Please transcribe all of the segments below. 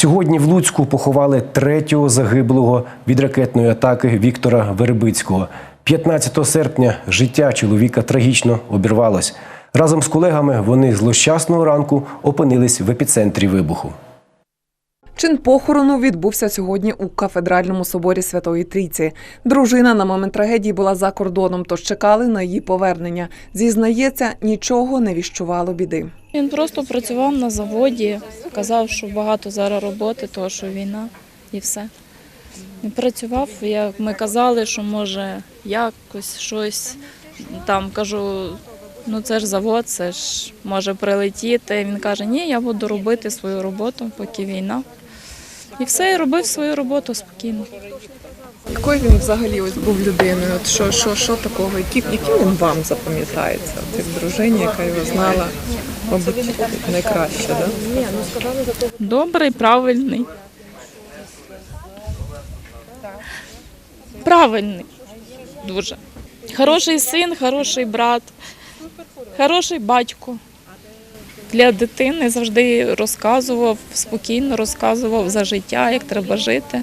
Сьогодні в Луцьку поховали третього загиблого від ракетної атаки Віктора Вербицького. 15 серпня життя чоловіка трагічно обірвалось. Разом з колегами вони злощасного ранку опинились в епіцентрі вибуху. Чин похорону відбувся сьогодні у кафедральному соборі Святої Трійці. Дружина на момент трагедії була за кордоном, тож чекали на її повернення. Зізнається, нічого не віщувало біди. Він просто працював на заводі, казав, що багато зараз роботи, того що війна і все. Не працював, як ми казали, що може якось щось там кажу, ну це ж завод, це ж може прилетіти. Він каже, ні, я буду робити свою роботу, поки війна. І все, і робив свою роботу спокійно. Якою він взагалі ось був людиною? От що, що, що такого? Яким, яким він вам запам'ятається? От як дружині, яка його знала, мабуть, найкраще, да? Добрий, правильний. Правильний. Дуже. Хороший син, хороший брат, хороший батько. Для дитини завжди розказував, спокійно розказував за життя, як треба жити,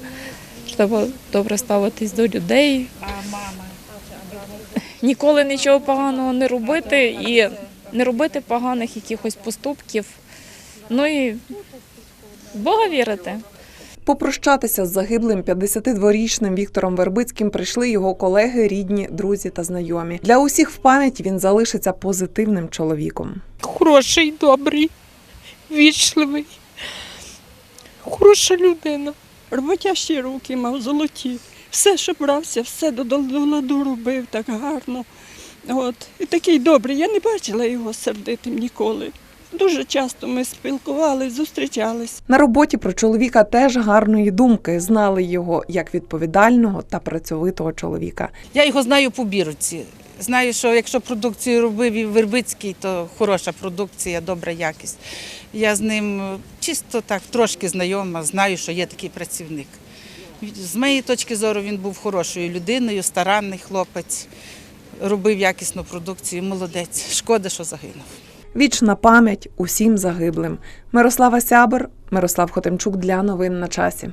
треба добре ставитись до людей. Ніколи нічого поганого не робити і не робити поганих якихось поступків. Ну і Бога вірити. Попрощатися з загиблим 52-річним Віктором Вербицьким прийшли його колеги, рідні, друзі та знайомі. Для усіх в пам'яті він залишиться позитивним чоловіком. хороший, добрий, вічливий, хороша людина. Роботящі руки мав золоті. Все, що брався, все до ладу робив так гарно. От. І такий добрий. Я не бачила його сердитим ніколи. Дуже часто ми спілкувалися, зустрічались. На роботі про чоловіка теж гарної думки знали його як відповідального та працьовитого чоловіка. Я його знаю по бірці. Знаю, що якщо продукцію робив і Вербицький, то хороша продукція, добра якість. Я з ним чисто так трошки знайома, знаю, що є такий працівник. З моєї точки зору він був хорошою людиною, старанний хлопець, робив якісну продукцію, молодець. Шкода, що загинув. Вічна пам'ять усім загиблим. Мирослава Сябер, Мирослав Хотимчук для новин на часі.